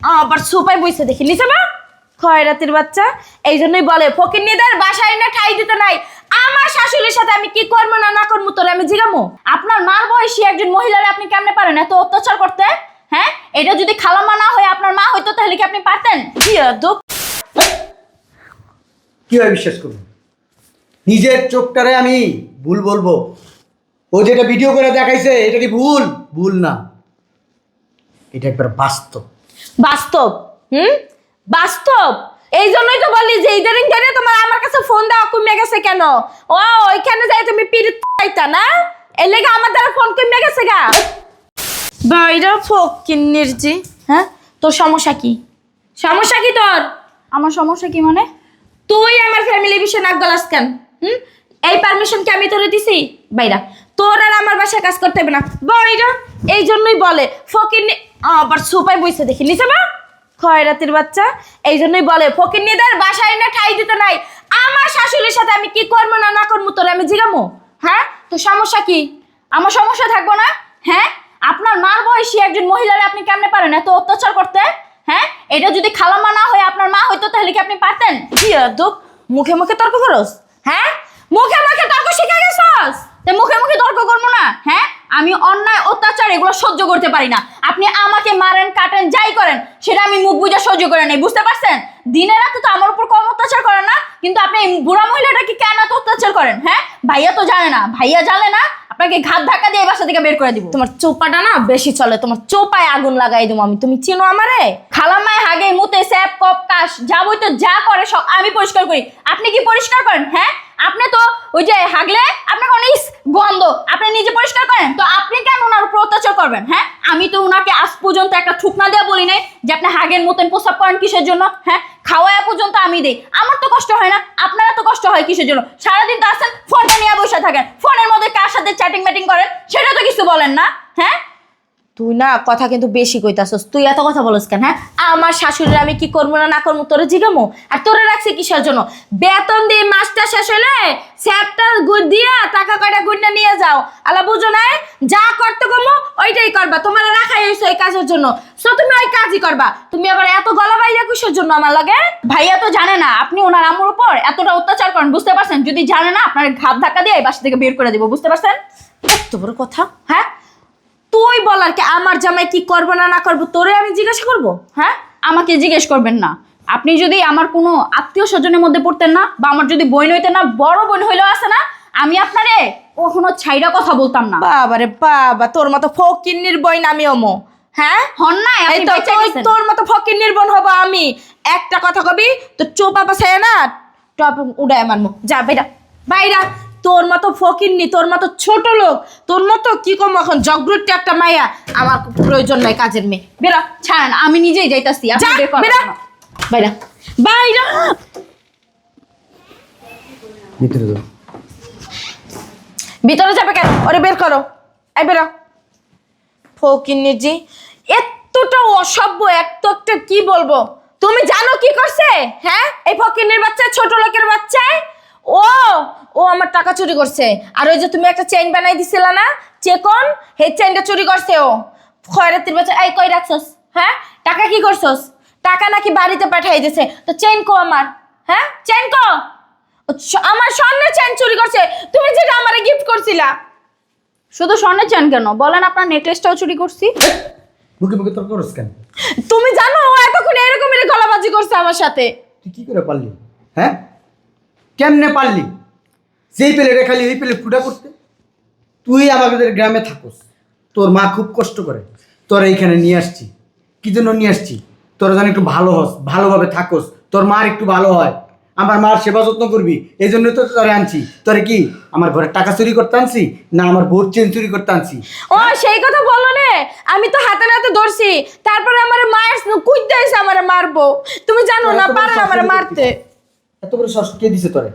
আবার সোপায় বইছে দেখি নিচে বা খয়রাতির বাচ্চা এই জন্যই বলে ফকির নিদের বাসায় না ঠাই দিতে নাই। আমার শাশুড়ির সাথে আমি কি করব না না করব, তোরে আমি জিগামো? আপনার মার বয়সী একজন মহিলারে আপনি কেমনে পারেন এত অত্যাচার করতে? হ্যাঁ? এটা যদি খালামা না হয়ে, আপনার মা হইতো, তাহলে কি আপনি পারতেন? কি কীভাবে বিশ্বাস করব নিজের চোখটারে আমি ভুল বলব। ও যেটা ভিডিও করে দেখাইছে, এটা কি ভুল? ভুল না। এটা একবার বাস্তব। বাস্তব হুম? বাস্তব। এই জন্যই তো বলি যে ইদারিং ধরে তোমার আমার কাছে ফোন দেওয়া কমে গেছে কেন? ও ওইখানে যাই তুমি পিরিত পাইতা না? এর লেগে আমার দ্বারা ফোন কমে গেছে গা। বাইরা ফকিন্নির জি। হ্যাঁ? তোর সমস্যা কি? সমস্যা কি তোর? আমার সমস্যা কি মানে? তুই আমার ফ্যামিলি বিষয়ে নাক গলাস কেন? হুম? এই পারমিশন কি আমি তোরে দিছি? বাইরা তোর আর আমার বাসায় কাজ করতে হবে না। বাইরা, এই জন্যই বলে ফকিন্নি আবার সোপায় বইছে দেখি নিচে বা? খয়রাতির বাচ্চা, এই জন্যই বলে ফকিন্নিদের বাসায় না ঠাই দিতে নাই। আমার শাশুড়ির সাথে আমি কি করব না না করব, তোরে আমি জিগামো? হ্যাঁ? তো সমস্যা কি? আমার সমস্যা থাকব না? হ্যাঁ? আপনার মার বয়সী একজন মহিলারে আপনি কেমনে পারেন এত অত্যাচার করতে? হ্যাঁ? এটা যদি খালামা না হয়ে, আপনার মা হইতো তাহলে কি আপনি পারতেন? কি দুঃখ মুখে মুখে তর্ক করস? হ্যাঁ? মুখে মুখে তর্ক শিখে গেছস? মুখে মুখে তর্ক করব না হ্যাঁ? আমি অন্যায়, অত্যাচার এগুলো সহ্য করতে পারি না। আপনি আমাকে মারেন, কাটেন, যাই করেন, সেটা আমি মুখ বুঝে সহ্য করে নেই, বুঝতে পারছেন? দিনে রাতে তো আমার উপর কম অত্যাচার করেন না, কিন্তু আপনি বুড়া মহিলাটাকে কেন এত অত্যাচার করেন হ্যাঁ? ভাইয়া তো জানে না, ভাইয়া জানে না আপনাকে ঘাত ধাক্কা দিয়ে এই বাসা থেকে বের করে দিব। তোমার চোপাটা না বেশি চলে তোমার চোপায় আগুন লাগাই দেবো আমি। তুমি চিনো আমারে? খালামায় হাগে মুতে স্যাপ কপ কাশ যাবই তো যা করে সব আমি পরিষ্কার করি। আপনি কি পরিষ্কার করেন হ্যাঁ? আপনি তো ওই যে হাগলে আপনার অনেক গন্ধ আপনি নিজে পরিষ্কার করেন? তো আপনি কেন ওনার উপর অত্যাচার করবেন হ্যাঁ? আমি তো ওনাকে আজ পর্যন্ত একটা ঠুকনা দেওয়া বলি নাই যে আপনি হাগের মতন প্রস্রাব করেন কিসের জন্য হ্যাঁ? খাওয়ায়া পর্যন্ত আমি দেই। আমার তো কষ্ট হয় না আপনারা তো কষ্ট হয় কিসের জন্য? সারাদিন তো আসেন ফোনটা নিয়ে বসে থাকেন সাথে চ্যাটিং ম্যাটিং করেন সেটা তো কিছু বলেন না হ্যাঁ? তুই না কথা কিন্তু বেশি কইতাছস। তুই এত কথা বলস কেন হ্যাঁ? আমার শাশুড়ির আমি কি করব না না করব, তোরে জিগামো? আর তোরে রাখছি কিসের জন্য? বেতন দিয়ে মাসটা শেষ হলে স্যাপটা গুড় দিয়া টাকা কয়টা গুড়টা নিয়ে যাও। আলা বুঝো না যা করতে কমো, ওইটাই করবা। তোমার রাখাই হয়েছে ওই কাজের জন্য। সো তুমি ওই কাজই করবা। তুমি আবার এত গলা বাইরা কিসের জন্য আমার লাগে? ভাইয়া তো জানে না, আপনি ওনার আমুর উপর এতটা অত্যাচার করেন, বুঝতে পারছেন? যদি জানে না, আপনার ঘাত ধাক্কা দিয়ে এই বাসা থেকে বের করে দিব, বুঝতে পারছেন? এত বড় কথা হ্যাঁ? তুই বলার কি আমার জামাই কি করব না না করব তোরে আমি জিজ্ঞাসা করব? হ্যাঁ? আমাকে জিজ্ঞেস করবেন না। আপনি যদি আমার কোনো আত্মীয় স্বজনের মধ্যে পড়তেন না বা আমার যদি বোন হইতেন না বড় বোন হইলেও আছে না আমি আপনারে কখনো ছাইরা কথা বলতাম না। বাবারে বাবা তোর মতো ফকিন্নির বই নামি অমো। হ্যাঁ? হন নাই এই তো তোর মতো ফকিন্নির বোন হব আমি। একটা কথা কবি তো চোপা পাশে না? টপ উড়ায় মারমো। যা বেরা বাইরা। তোর মতো ফকিন্নি তোর মতো ছোট লোক তোর মতো কি কম এখন? জগরুট্টি একটা মাইয়া আমার প্রয়োজন নাই কাজের মেয়ে। বেরা ছাড়েন আমি নিজেই যাইতাছি আপনি বের করেন। না। বাইরা। বাইরা। ভিতরে যাও ভিতরে যাবে কেন? ওরে বের করো। এই বেরো। ফকিন্নি জি এতটা অসভ্য এত একটা কি বলব? তুমি জানো কি করছে? হ্যাঁ? এই ফকিন্নির বাচ্চা ছোট লোকের বাচ্চায় ও ও আমার টাকা চুরি করছে। আর ওই যে তুমি একটা চেইন বানাই দিছিলা না চেকন সেই চেইনটা চুরি করছে ও। খয়রাতির বাচ্চা এই কই রাখছস? হ্যাঁ? টাকা কি করছস? টাকা নাকি বাড়িতে পাঠাই দিছে। তো চেইন কো আমার হ্যাঁ? চেইন কো? আমার স্বর্ণের চেইন চুরি করছে। তুমি যেটা আমারে গিফট করছিলা। শুধু স্বর্ণের চান কেন? বলেন আপনার নেকলেসটাও চুরি করছি। মুখে মুখে তর্ক করস কেন? তুমি জানো ও এতক্ষণ এরকমের গলাবাজি করছে আমার সাথে। তুই কি করে পারলি? হ্যাঁ? কেমনে পারলি? যেই পেলে খালি ওই পেলে ফুটা করতে। তুই আমাদের গ্রামে থাকোস। তোর মা খুব কষ্ট করে। তোর এইখানে নিয়ে আসছি। কি জন্য নিয়ে আসছি? তোর যেন একটু ভালো হস ভালোভাবে থাকোস। তোর মার একটু ভালো হয়। আমার মার সেবা যত্ন করবি। এই জন্য তো তোরে আনছি। তোরে কি আমার ঘরে টাকা চুরি করতে আনছি? না আমার বোর চেন চুরি করতে আনছি? ও সেই কথা বলো নে। আমি তো হাতে নাতে ধরছি। তারপরে আমার মায়ের কুইতে এসে আমার মারবো। তুমি জানো না পারো আমার মারতে। এত বড় সাহস কে দিছে তোরে?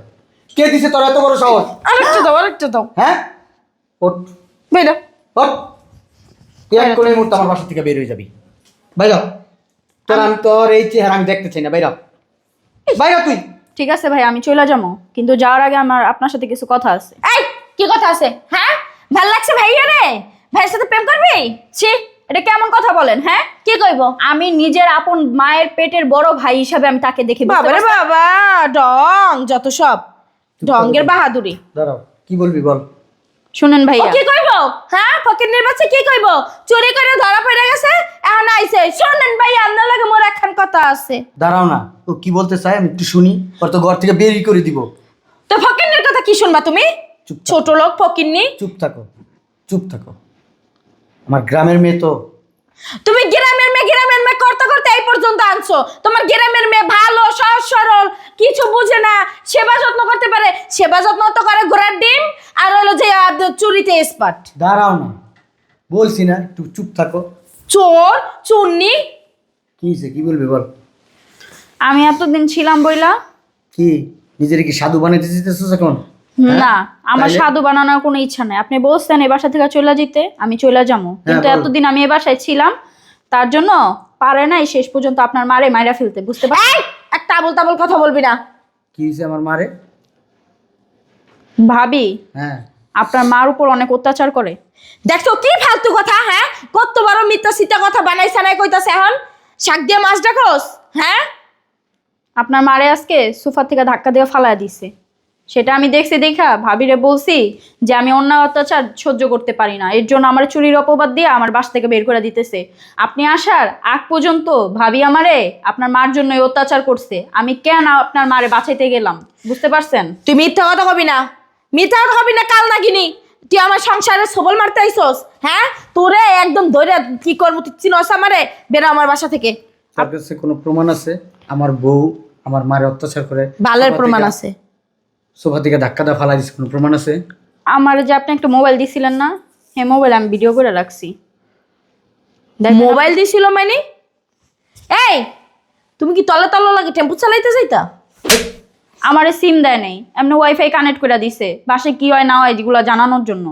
কে দিছে তোর এত বড় সাহস? আরেকটা দাও আরেকটা দাও। হ্যাঁ? ওঠ। বেরো হট তুই এক কোণের মুহূর্তে আমার বাসা থেকে বের হয়ে যাবি। বাইরা তোর আমি তোর এই চেহারা আমি দেখতে চাই না। বাইরা বাইরা তুই। ঠিক আছে ভাই আমি চলে যাব। কিন্তু যাওয়ার আগে আমার আপনার সাথে কিছু কথা আছে। এই কি কথা আছে? হ্যাঁ? ভালো লাগছে ভাইয়া রে? ভাইয়ের সাথে প্রেম করবি? ছি। এটা কেমন কথা বলেন হ্যাঁ? কি কইব? আমি নিজের আপন মায়ের পেটের বড় ভাই হিসাবে আমি তাকে দেখি বাবারে বাবা ডং যত সব। ডঙ্গের বাহাদুরি। দাঁড়াও কি বলবি বল? শুনেন ও ভাইয়া কি কইব? হ্যাঁ ফকিন্নির বাচ্চা কি কইব? চুরি করে ধরা পড়ে গেছে এখন আইছে। শোনেন ভাই আপনার লাগে মোর একখান কথা আছে। দাঁড়াও না ও কি বলতে চাই আমি একটু শুনি ওর তো ঘর থেকে বেরিয়ে করে দিব। তো ফকিন্নির কথা কি শুনবা তুমি? চুপ ছোট লোক ফকিন্নি চুপ থাকো চুপ থাকো। আমার গ্রামের মেয়ে তো। তুমি গ্রামের মেয়ে গ্রামের মেয়ে করতে করতে এই পর্যন্ত আনছো। তোমার গ্রামের মেয়ে ভালো সহজ সরল কিছু বুঝে না সেবা যত্ন করতে পারে। সেবা যত্ন তো করে ঘোড়ার ডিম আর হলো যে আহ, চুরিতে এক্সপার্ট দাঁড়াও না বলছি না একটু চুপ থাকো। চোর চুন্নি। কি হয়েছে কি বলবি বল? আমি এতদিন ছিলাম বইলা। কি নিজের কি সাধু বানাইতে চাইতেছিস এখন? না আমার সাধু বানানোর কোনো ইচ্ছা নাই। আপনি বলছেন এ বাসা থেকে চলে যেতে আমি চলে যাব। কিন্তু এতদিন আমি এ বাসায় ছিলাম তার জন্য পারে নাই শেষ পর্যন্ত আপনার মারে মাইরা ফেলতে বুঝতে পারছেন একটা আবল তাবল কথা বলবি না। কি হয়েছে আমার মারে? ভাবি হ্যাঁ। আপনার মার উপর অনেক অত্যাচার করে। দেখছ কি ফালতু কথা হ্যাঁ? কত বড় মিথ্যা সিটা কথা বানাইছে নাই কইতাছে এখন? শাক দিয়ে মাছ ডাকোস হ্যাঁ? আপনার মারে আজকে সোফা থেকে ধাক্কা দিয়ে ফালায় দিছে। সেটা আমি দেখছি দেখা ভাবিরে বলছি যে আমি অন্য অত্যাচার সহ্য করতে পারি না। এর জন্য আমার চুরির অপবাদ দিয়ে আমার বাস থেকে বের করে দিতেছে। আপনি আসার আগ পর্যন্ত ভাবি আমারে আপনার মার জন্য অত্যাচার করছে। আমি কেন আপনার মারে বাঁচাইতে গেলাম? বুঝতে পারছেন? তুই মিথ্যা কথা কবি না। মিথ্যা কথা কবি না কাল নাগিনি। তুই আমার সংসারে সবল মারতে আইসস হ্যাঁ? তোরে একদম ধরে কি করব? তুই চিনস আমারে? বেরো আমার বাসা থেকে। তার কাছে কোনো প্রমাণ আছে? আমার বউ আমার মারে অত্যাচার করে ভালোর প্রমাণ আছে। সোফা থেকে ধাক্কা দা ফালাই দিচ্ছে কোনো প্রমাণ আছে? আমার যে আপনি একটা মোবাইল দিছিলেন না হ্যাঁ মোবাইল আমি ভিডিও করে রাখছি। দেখেন মোবাইল দিছিল মানে? এই তুমি কি তলে তলে লাগে টেম্পু চালাইতে যাইতা? আমার সিম দেয় নেই এমনি ওয়াইফাই কানেক্ট করে দিছে বাসে কি হয় না হয় যেগুলো জানানোর জন্য।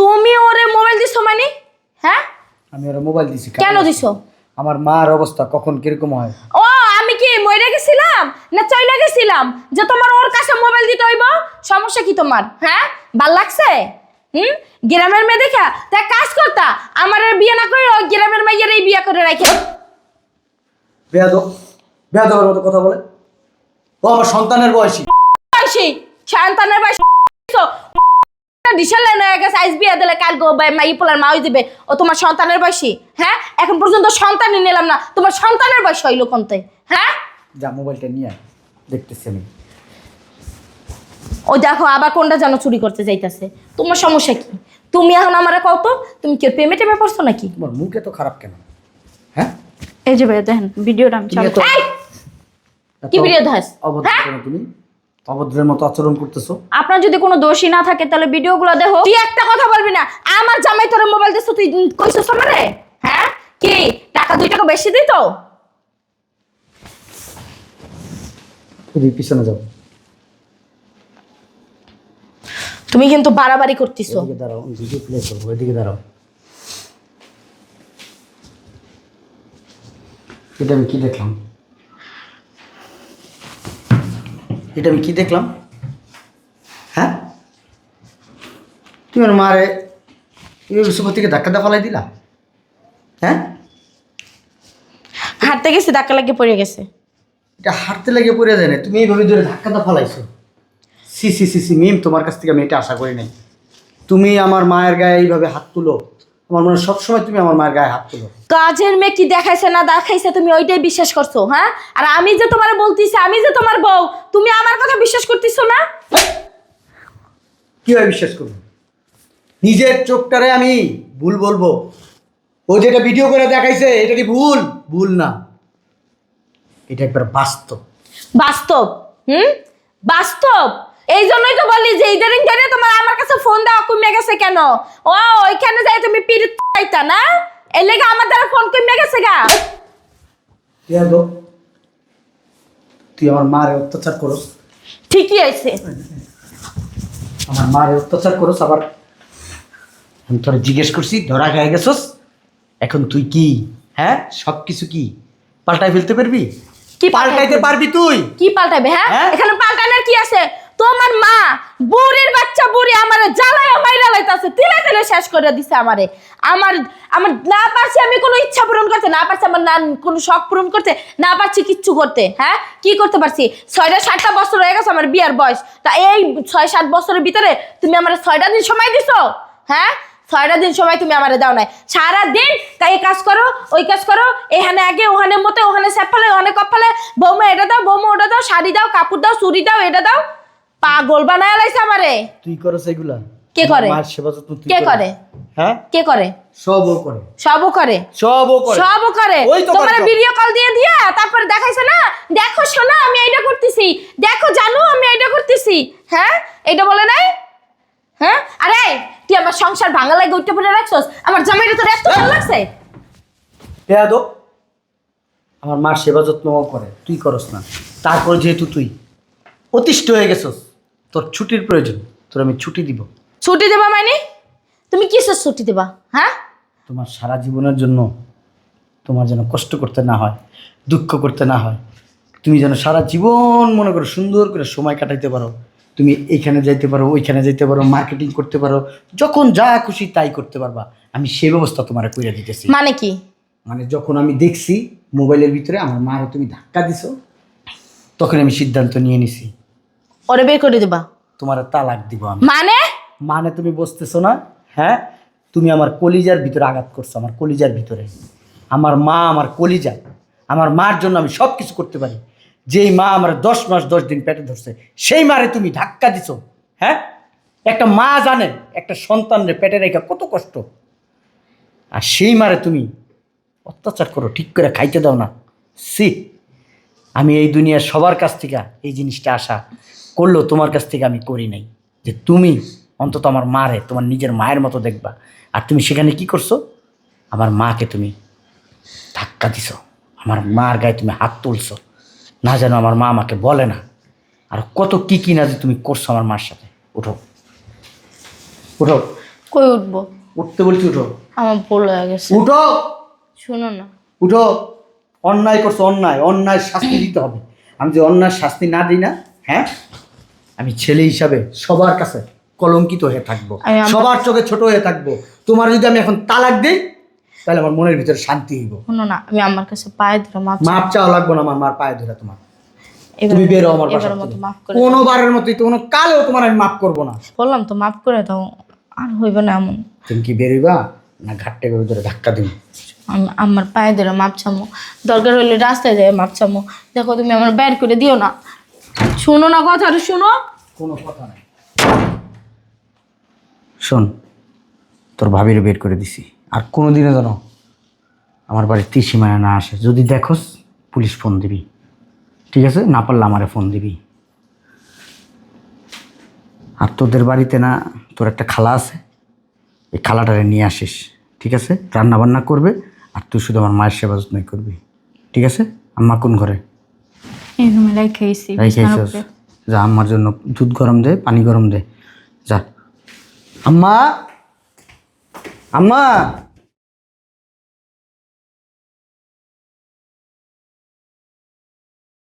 তুমি ওরে মোবাইল দিছো মানে? হ্যাঁ? আমি ওরা মোবাইল দিছি কেন দিছো? আমার মার অবস্থা কখন কীরকম হয়? ও মরে গেছিলাম না চইলা গেছিলাম? যে তোমার ওর কাছে মোবাইল দিতে হইব? সমস্যা কি তোমার? হ্যাঁ? ভালো লাগছে? হুম? গ্রামের মেয়ে দেখা তা কাজ করতা আমার আর বিয়ে না করে ওই গ্রামের মেয়েরই বিয়ে করে রাখে বেয়াদ বেয়াদবের মতো কথা বলে। ও আমার সন্তানের বয়সী। বয়সী? সন্তানের বয়স? ডিসেল হয়ে গেছে আইস বিয়ে দিলে কাল গো মাই পোলার মা দিবে ও তোমার সন্তানের বয়সী? হ্যাঁ? এখন পর্যন্ত সন্তানই নিলাম না তোমার সন্তানের বয়স হইল কোনতে? হ্যাঁ? যা মোবাইলটা নিয়ে আয় দেখতেছি আমি। ও দেখো আবার কোনটা যেন চুরি করতে যাইতাছে। তোমার সমস্যা কি? তুমি এখন আমার কত তুমি কি পেমেন্ট টেমে পড়ছো নাকি? তোমার মুখে তো খারাপ কেন? হ্যাঁ? এই যে ভাইয়া দেখেন ভিডিওটা আমি তুমি চালু এই! কি ভিডিও ধাস? অভদ্র হ্যাঁ? কেন তুমি? অভদ্রের মতো আচরণ করতেছো? আপনার যদি কোনো দোষী না থাকে তাহলে ভিডিওগুলো দেখো। তুই একটা কথা বলবি না আমার জামাই তোর মোবাইল দিছ তুই কইছস আমারে? হ্যাঁ? কি? টাকা দুই টাকা বেশি দিত? তুমি পিছনে যাও। তুমি কিন্তু বাড়াবাড়ি করতেছো। এদিকে দাঁড়াও ভিডিও প্লে করব এদিকে দাঁড়াও। এটা আমি কি দেখলাম? এটা আমি কি দেখলাম? হ্যাঁ? তুমি আমার মারে থেকে ধাক্কা দা ফালাই দিলা? হ্যাঁ? হাঁটতে গেছে ধাক্কা লাগিয়ে পড়ে গেছে। এটা হাঁটতে লেগে পড়ে যায় না। তুমি এইভাবে ধরে ধাক্কা দা ফালাইছো। সি সি সি সি মিম তোমার কাছ থেকে আমি এটা আশা করি নাই। তুমি আমার মায়ের গায়ে এইভাবে হাত তুলো। আমার মনে সবসময় তুমি আমার মায়ের গায়ে হাত তুলো। কাজের মেয়ে কি দেখাইছে না দেখাইছে তুমি ওইটাই বিশ্বাস করছ হ্যাঁ? আর আমি যে তোমার বলতেছি আমি যে তোমার বউ তুমি আমার কথা বিশ্বাস করতেছো না? কীভাবে বিশ্বাস করব? নিজের চোখটারে আমি ভুল বলব। ও যেটা ভিডিও করে দেখাইছে এটা কি ভুল। ভুল না। এটা একবার বাস্তব। বাস্তব? হুম? বাস্তব? এই জন্যই তো বলি যে ইদারিং ধরে তোমার আমার কাছে ফোন দেওয়া কমে গেছে কেন? ও ওইখানে যাই তুমি পিরিত পাইতা না? এর লেগে আমার দ্বারা ফোন কমে গেছে গা। তুই আমার মারে অত্যাচার করস। ঠিকই আছে আমার মারে অত্যাচার করস আবার। আমি তোরা জিজ্ঞেস করছি ধরা খেয়ে গেছস? এখন তুই কি? হ্যাঁ? সব কিছু কি? পাল্টাই ফেলতে পারবি? কি পাল্টাইতে পারবি? তুই? কি পাল্টাবে হ্যাঁ? হ্যাঁ? এখানে পাল্টানোর কি আছে? তোমার মা বুড়ির বাচ্চা বুড়ি আমারে জ্বালায় মাইরা লাইতাছে তিলে তিলে শেষ করে দিছে আমারে। আমার আমার না পারছি আমি কোনো ইচ্ছা পূরণ করতে না পারছি আমার না কোনো শখ পূরণ করতে না পারছি কিচ্ছু করতে হ্যাঁ? কি করতে পারছি? ছয়টা সাতটা বছর হয়ে গেছে আমার বিয়ার বয়স। তা এই ছয় সাত বছরের ভিতরে তুমি আমার ছয়টা দিন সময় দিছো হ্যাঁ? ছয়টা দিন সময় তুমি আমারে দাও নাই। সারা দিন এই কাজ করো ওই কাজ করো এখানে আগে ওখানে মতো ওখানে সেপালে ওখানে কপালে বৌমা এটা দাও বৌমা ওটা দাও শাড়ি দাও কাপড় দাও চুড়ি দাও এটা দাও পাগল বানায় লাইছে আমারে। তুই করস এগুলা? কে করে? মার সেবা যত্ন তুই কে করে? হ্যাঁ? কে করে? সবও করে। সবও করে? সবও করে। সবও করে। তো তোমার করে। ভিডিও কল দিয়ে দিয়া তারপরে দেখাইছে না? দেখো শোনা আমি এইটা করতেছি। দেখো জানো আমি এইটা করতেছি। হ্যাঁ? এইটা বলে নাই? আমার সংসার ভাঙা লাগে উঠতে পড়ে রাখছস? আমার জামাইটা তোর এত ভালো লাগছে? পেয়া দো আমার মার সেবা যত্ন করে তুই করস না। তারপর যেহেতু তুই অতিষ্ঠ হয়ে গেছস তোর ছুটির প্রয়োজন তোর আমি ছুটি দিব। ছুটি দেবা মানে? তুমি কিসের ছুটি দেবা হ্যাঁ? তোমার সারা জীবনের জন্য তোমার যেন কষ্ট করতে না হয় দুঃখ করতে না হয় তুমি যেন সারা জীবন মনে করো সুন্দর করে সময় কাটাইতে পারো। তুমি এইখানে যাইতে পারো ওইখানে যাইতে পারো মার্কেটিং করতে পারো যখন যা খুশি তাই করতে পারবা। আমি সে ব্যবস্থা তোমার কইরা দিতেছি। মানে কি? মানে যখন আমি দেখছি মোবাইলের ভিতরে আমার মারে তুমি ধাক্কা দিছো তখন আমি সিদ্ধান্ত নিয়ে নিছি। ওরে বের করে দেবা। তোমার তালাক দিব আমি। মানে? মানে তুমি বুঝতেছো না? হ্যাঁ? তুমি আমার কলিজার ভিতরে আঘাত করছ আমার কলিজার ভিতরে। আমার মা আমার কলিজা। আমার মার জন্য আমি সব কিছু করতে পারি। যেই মা আমার দশ মাস দশ দিন পেটে ধরছে, সেই মারে তুমি ধাক্কা দিছো হ্যাঁ? একটা মা জানে, একটা সন্তানের পেটে রেখে কত কষ্ট। আর সেই মারে তুমি অত্যাচার করো, ঠিক করে খাইতে দাও না। সি আমি এই দুনিয়ার সবার কাছ থেকে এই জিনিসটা আশা করলেও তোমার কাছ থেকে আমি করি নাই। যে তুমি অন্তত আমার মারে, তোমার নিজের মায়ের মতো দেখবা। আর তুমি সেখানে কি করছ? আমার মাকে তুমি ধাক্কা দিছো। আমার মার গায়ে তুমি হাত তুলছো। না যেন আমার মা আমাকে বলে না। আর কত কি কি না যে তুমি করছ আমার মার সাথে। উঠো। উঠো। কই উঠবো? উঠতে বলছি উঠো। আমার ভুল হয়ে গেছে। উঠো। শুনো না। উঠো। অন্যায় করছ অন্যায়। অন্যায় শাস্তি দিতে হবে। আমি যে অন্যায় শাস্তি না দিই না হ্যাঁ? আমি ছেলে হিসাবে সবার কাছে কলঙ্কিত হয়ে থাকব। সবার চোখে ছোট হয়ে থাকব। তোমার যদি আমি এখন তালাক দিই তাহলে আমার মনের ভিতরে শান্তি হইব। শুনো না আমি আমার কাছে পায়ে ধরে মাপ মাপ চাওয়া লাগবো না আমার মার পায়ে ধরে তোমার। তুমি বেরো আমার বাসা এবারের মতো মাফ করে কোনো বারের মতোই তো কোনো কালেও তোমার আমি মাফ করব না। বললাম তো মাফ করে দাও আর হইবে না এমন। তুমি কি বেরোইবা না ঘাটটা করে ধরে ধাক্কা আমি আমার পায়ে ধরে মাপ চামো। দরকার হলে রাস্তায় যায় মাপ চামো। দেখো তুমি আমার বের করে দিও না। শুনো না কথাটা শুনো। কোনো কথা নাই। শোন তোর ভাবির বের করে দিছি। আর কোনো দিনে যেন আমার বাড়ির ত্রিসীমায় না আসে। যদি দেখোস পুলিশ ফোন দিবি। ঠিক আছে? না পারলে আমারে ফোন দিবি। আর তোদের বাড়িতে না তোর একটা খালা আছে। এই খালাটারে নিয়ে আসিস। ঠিক আছে? রান্না বান্না করবে আর তুই শুধু আমার মায়ের সেবা যত্নই করবি। ঠিক আছে? আম্মা কোন ঘরে? যা আম্মার জন্য দুধ গরম দে পানি গরম দে। যা। আম্মা! আম্মা